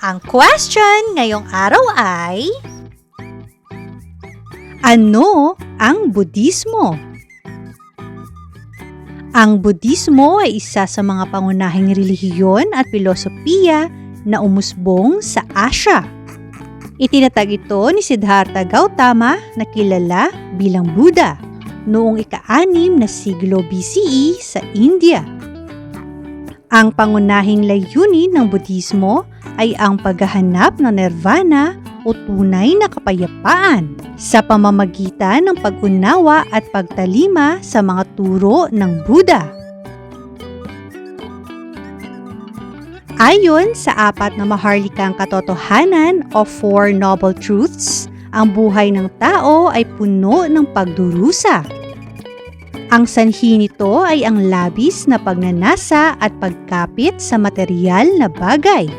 Ang question ngayong araw ay Ano ang Budismo? Ang Budismo ay isa sa mga pangunahing relihiyon at filosofiya na umusbong sa Asya. Itinatag ito ni Siddhartha Gautama na kilala bilang Buddha noong ika-anim na siglo BCE sa India. Ang pangunahing layunin ng Budismo ay ang paghahanap ng nirvana o tunay na kapayapaan sa pamamagitan ng pag-unawa at pagtalima sa mga turo ng Buddha. Ayon sa apat na maharlikang katotohanan o Four Noble Truths, ang buhay ng tao ay puno ng pagdurusa. Ang sanhi nito ay ang labis na pagnanasa at pagkapit sa material na bagay.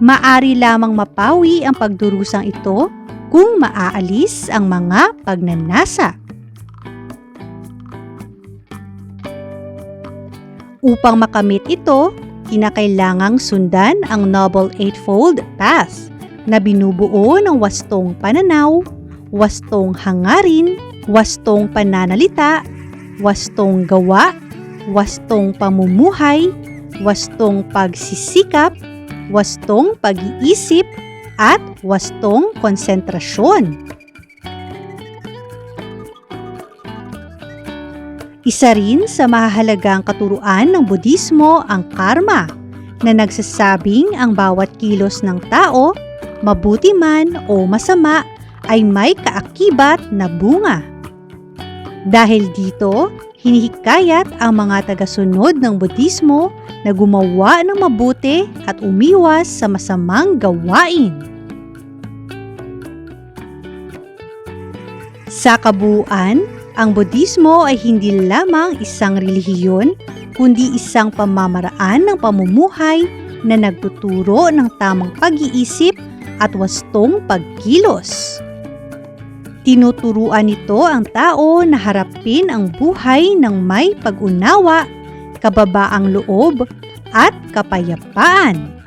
Maari lamang mapawi ang pagdurusang ito kung maaalis ang mga pagnanasa. Upang makamit ito, kinakailangang sundan ang Noble Eightfold Path na binubuo ng wastong pananaw, wastong hangarin, wastong pananalita, wastong gawa, wastong pamumuhay, wastong pagsisikap, wastong pag-iisip, at wastong konsentrasyon. Isa rin sa mahalagang katuruan ng Budismo ang karma na nagsasabing ang bawat kilos ng tao, mabuti man o masama, ay may kaakibat na bunga. Dahil dito, hinihikayat ang mga tagasunod ng Budismo na gumawa ng mabuti at umiwas sa masamang gawain. Sa kabuuan, ang Budismo ay hindi lamang isang relihiyon, kundi isang pamamaraan ng pamumuhay na nagtuturo ng tamang pag-iisip at wastong pagkilos. Tinuturuan nito ang tao na harapin ang buhay ng may pag-unawa, kababaang loob, at kapayapaan.